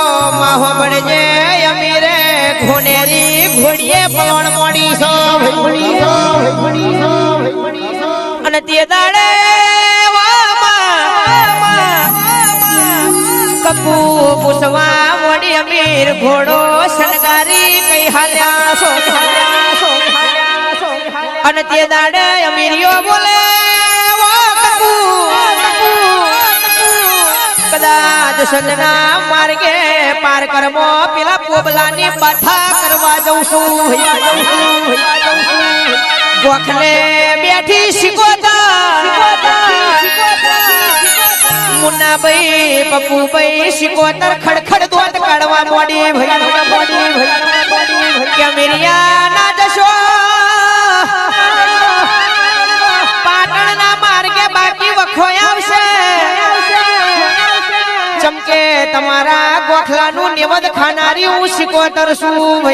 પડજે અમીરે ઘોનેરી ઘોડીએ પવન મોડી સો અને તે દાડે કપુ પૂછવા મોડી અમીર ઘોડો શણગારી કઈ હાલ્યા સો. અને તે દાડે અમીરિયો બોલે સંજના માર્ગે પાર કરવો. પેલા પોબલાની બાથા કરવા જઉં છું. ગોખલે બેઠી શીખોતા. મુન્નાભાઈ, પપ્પુભાઈ શીખોતર ખડખડ દોત કાઢવા મોડી. કે મિરિયા ના જશો. તમારા ગોખલાનું નિવદ ખાનારી હું શીખોતર છું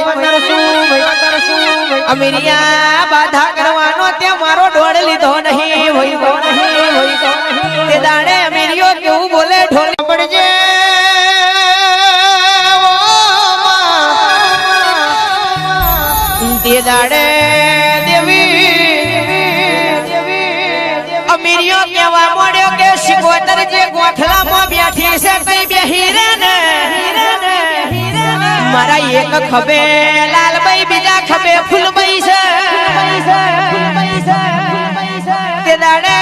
અમીરિયા બાધા કરવાનો તે મારો ઢોળ લીધો નહીં તે દાડે અમીરિયો કેવું બોલે, ઢોલ પડજે તે દાડે દેવી એક ખભે લાલભાઈ બીજા ખભે ફૂલબાઈ છે. તે દાડે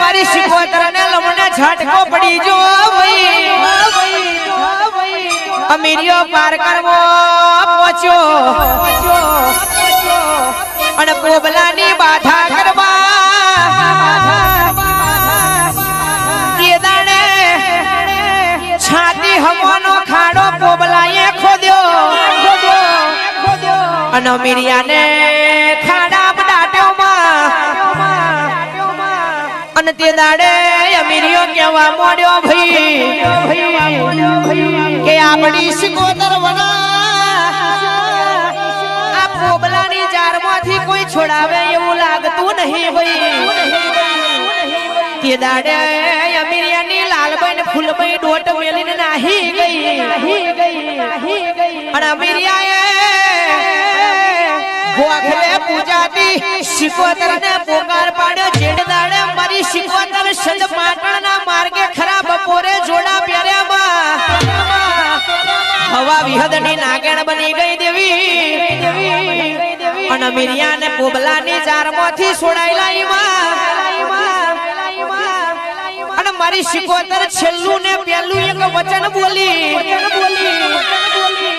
મારી શિકોતર ને લમને ઝટકો પડી જો અમીરિયો પાર કરવો પહોંચ્યો. અને પોબલાની અને મીરિયાને ખાડા દાટ્યોમાં અને તે દાડે અમીરિયો કેવા મોડ્યો ભાઈ, કે આપણી સિકોતર આ કોઈ છોડાવે એવું લાગતું નહીં ભાઈ. તે દાડે અમીરિયાની લાલબાઈ ને ફૂલબાઈ અને અમીરિયાએ ગોખલે પૂજાતી શિકોતર ને પોકાર પાડ્યો, જેડ મારી શિકોતર સદ પાટણના માર્ગે ખરા બપોરે જોડા પહેર્યામાં હવા વિહદની નાગેણ બની ગઈ દેવી. અને મિરિયા ને પોબલાની જારમાંથી છોડાયેલા ઈમાં અને મારી શિકોતર છેલ્લું ને પહેલું એક વચન બોલી.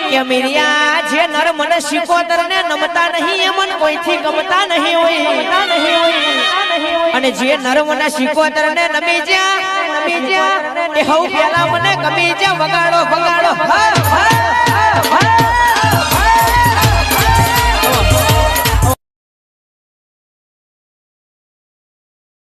કે મિરિયા જે નર મને શિકોતર ને નમતા નહીં એ મન કોઈથી ગમતા નહીં હોય. અને જે નર મને શિકોતર ને નમી જ્યાં નમી જ્યાં, એ હવ પેલા મને ગમી જ્યાં, વગાડો વગાડો હા હા